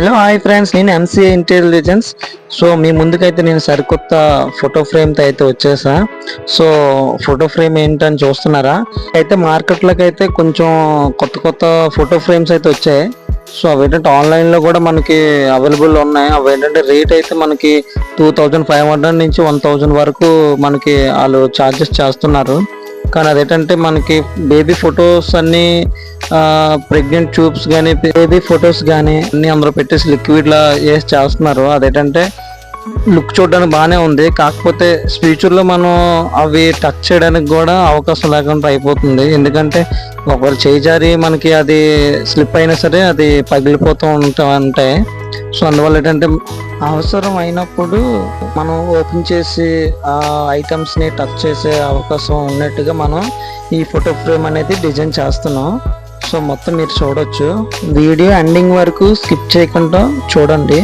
Hello hi friends నేను MCA intelligence so మీ ముందుకైతే నేను సరికొత్త ఫోటో ఫ్రేమ్తో అయితే వచ్చేసా. సో ఫోటో ఫ్రేమ్ ఏంటని చూస్తున్నారా? అయితే మార్కెట్లోకి అయితే కొంచెం కొత్త కొత్త ఫోటో ఫ్రేమ్స్ అయితే వచ్చాయి. సో అవి ఏంటంటే ఆన్లైన్లో కూడా మనకి అవైలబుల్ ఉన్నాయి. అవి ఏంటంటే రేట్ అయితే మనకి టూ థౌజండ్ ఫైవ్ హండ్రెడ్ నుంచి వన్ థౌజండ్ వరకు మనకి వాళ్ళు ఛార్జెస్ చేస్తున్నారు. కానీ అదేంటంటే మనకి బేబీ ఫొటోస్ అన్నీ ప్రెగ్నెంట్ ట్యూబ్స్ కానీ బేబీ ఫొటోస్ కానీ అన్ని అందులో పెట్టేసి లిక్విడ్ లా వేసి చేస్తున్నారు. అదేంటంటే లుక్ చూడడానికి బాగానే ఉంది. కాకపోతే ఫ్యూచర్లో మనం అవి టచ్ చేయడానికి కూడా అవకాశం లేకుండా అయిపోతుంది. ఎందుకంటే ఒకవేళ చేయి జారి మనకి అది స్లిప్ అయినా సరే అది పగిలిపోతూ ఉంటా ఉంటాయి సో అందువల్ల ఏంటంటే అవసరం అయినప్పుడు మనం ఓపెన్ చేసి ఆ ఐటమ్స్ని టచ్ చేసే అవకాశం ఉన్నట్టుగా మనం ఈ ఫోటో ఫ్రేమ్ అనేది డిజైన్ చేస్తున్నాం. సో మొత్తం మీరు చూడొచ్చు. వీడియో ఎండింగ్ వరకు స్కిప్ చేయకుండా చూడండి.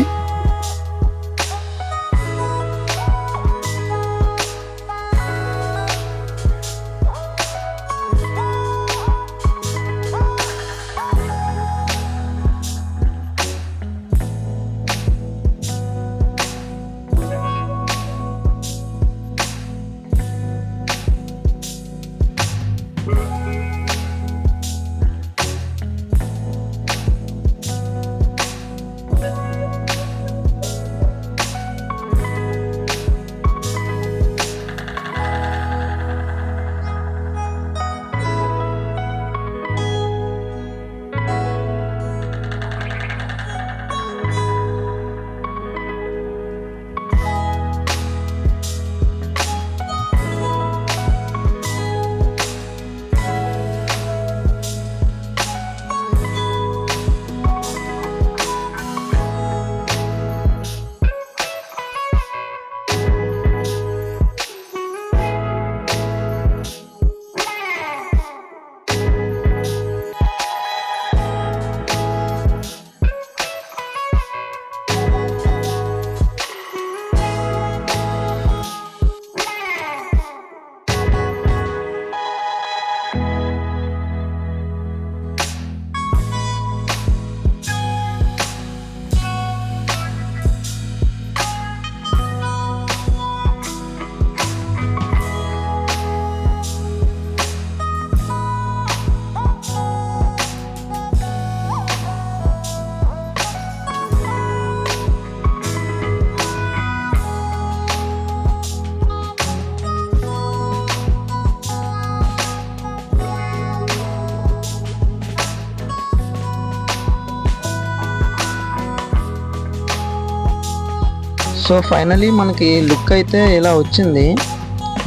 సో ఫైనలీ మనకి లుక్ అయితే ఇలా వచ్చింది.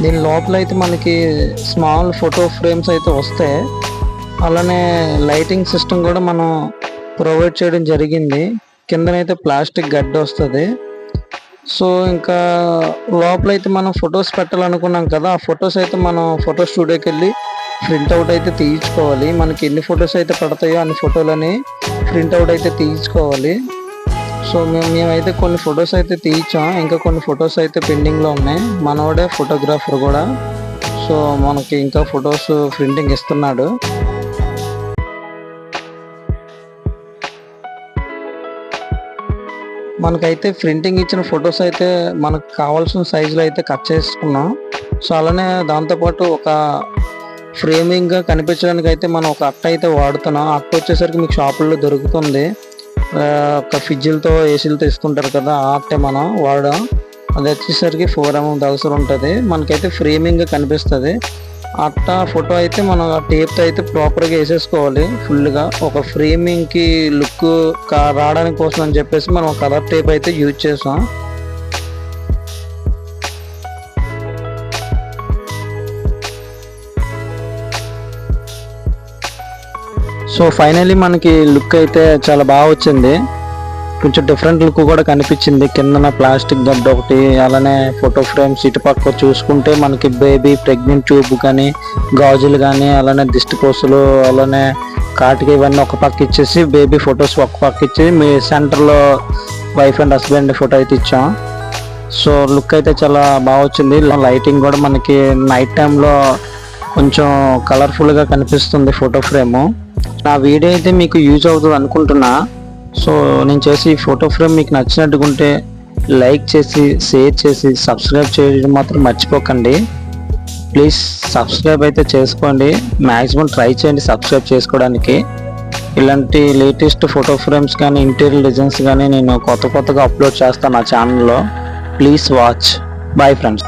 దీని లోపల అయితే మనకి స్మాల్ ఫోటో ఫ్రేమ్స్ అయితే వస్తాయి. అలానే లైటింగ్ సిస్టమ్ కూడా మనం ప్రొవైడ్ చేయడం జరిగింది. కిందనైతే ప్లాస్టిక్ గడ్డ వస్తుంది. సో ఇంకా లోపల అయితే మనం ఫొటోస్ పెట్టాలనుకున్నాం కదా ఆ ఫొటోస్ అయితే మనం ఫోటో స్టూడియోకి వెళ్ళి ప్రింట్అవుట్ అయితే తీయించుకోవాలి. మనకి ఎన్ని ఫొటోస్ అయితే పడతాయో అన్ని ఫోటోలని ప్రింట్అవుట్ అయితే తీయించుకోవాలి. సో మేము మేమైతే కొన్ని ఫొటోస్ అయితే తీయించాం. ఇంకా కొన్ని ఫొటోస్ అయితే పెండింగ్లో ఉన్నాయి. మనవాడే ఫోటోగ్రాఫర్ కూడా. సో మనకి ఇంకా ఫొటోస్ ప్రింటింగ్ ఇస్తున్నాడు. మనకైతే ప్రింటింగ్ ఇచ్చిన ఫొటోస్ అయితే మనకు కావాల్సిన సైజులో అయితే కట్ చేసుకున్నాం. సో అలానే దాంతోపాటు ఒక ఫ్రేమింగ్గా కనిపించడానికి అయితే మనం ఒక అట్ట అయితే వాడుతున్నాం. అట్ట వచ్చేసరికి మీకు షాపుల్లో దొరుకుతుంది. ఒక ఫ్రిడ్జ్లతో ఏసీలతో ఇస్తుంటారు కదా ఆ మనం వాడడం. అది వచ్చేసరికి ఫోర్ ఎంఎం అవసరం ఉంటుంది. మనకైతే ఫ్రేమింగ్ కనిపిస్తుంది. అట్ట ఫోటో అయితే మనం ఆ టేప్తో అయితే ప్రాపర్గా వేసేసుకోవాలి ఫుల్గా ఒక ఫ్రేమింగ్కి లుక్ రావడానికి కోసం అని చెప్పేసి మనం కలర్ టేప్ అయితే యూజ్ చేసాం. సో ఫైనలీ మనకి లుక్ అయితే చాలా బాగా వచ్చింది. కొంచెం డిఫరెంట్ లుక్ కూడా కనిపించింది. కిందన ప్లాస్టిక్ గడ్డ ఒకటి అలానే ఫోటో ఫ్రేమ్స్ ఇటుపక్క చూసుకుంటే మనకి బేబీ ప్రెగ్నెంట్ ట్యూబ్ కానీ గాజులు కానీ అలానే దిష్టి కోసులు అలానే కాటికి ఇవన్నీ ఒక పక్క ఇచ్చేసి బేబీ ఫొటోస్ ఒక పక్క ఇచ్చి మీ సెంటర్లో వైఫ్ అండ్ హస్బెండ్ ఫోటో అయితే ఇచ్చాం. సో లుక్ అయితే చాలా బాగా వచ్చింది. లైటింగ్ కూడా మనకి నైట్ టైంలో కొంచెం కలర్ఫుల్గా కనిపిస్తుంది ఫోటో ఫ్రేము నా వీడియో అయితే మీకు యూజ్ అవుతుంది అనుకుంటున్నా. సో నేను చేసి ఫోటో ఫ్రేమ్ మీకు నచ్చినట్టుగా ఉంటే లైక్ చేసి షేర్ చేసి సబ్స్క్రైబ్ చేయడం మాత్రం మర్చిపోకండి. ప్లీజ్ సబ్స్క్రైబ్ అయితే చేసుకోండి. మ్యాక్సిమం ట్రై చేయండి సబ్స్క్రైబ్ చేసుకోవడానికి. ఇలాంటి లేటెస్ట్ ఫోటో ఫ్రేమ్స్ కానీ ఇంటీరియర్ డిజైన్స్ కానీ నేను కొత్త కొత్తగా అప్లోడ్ చేస్తాను నా ఛానల్లో. Please watch. Bye friends.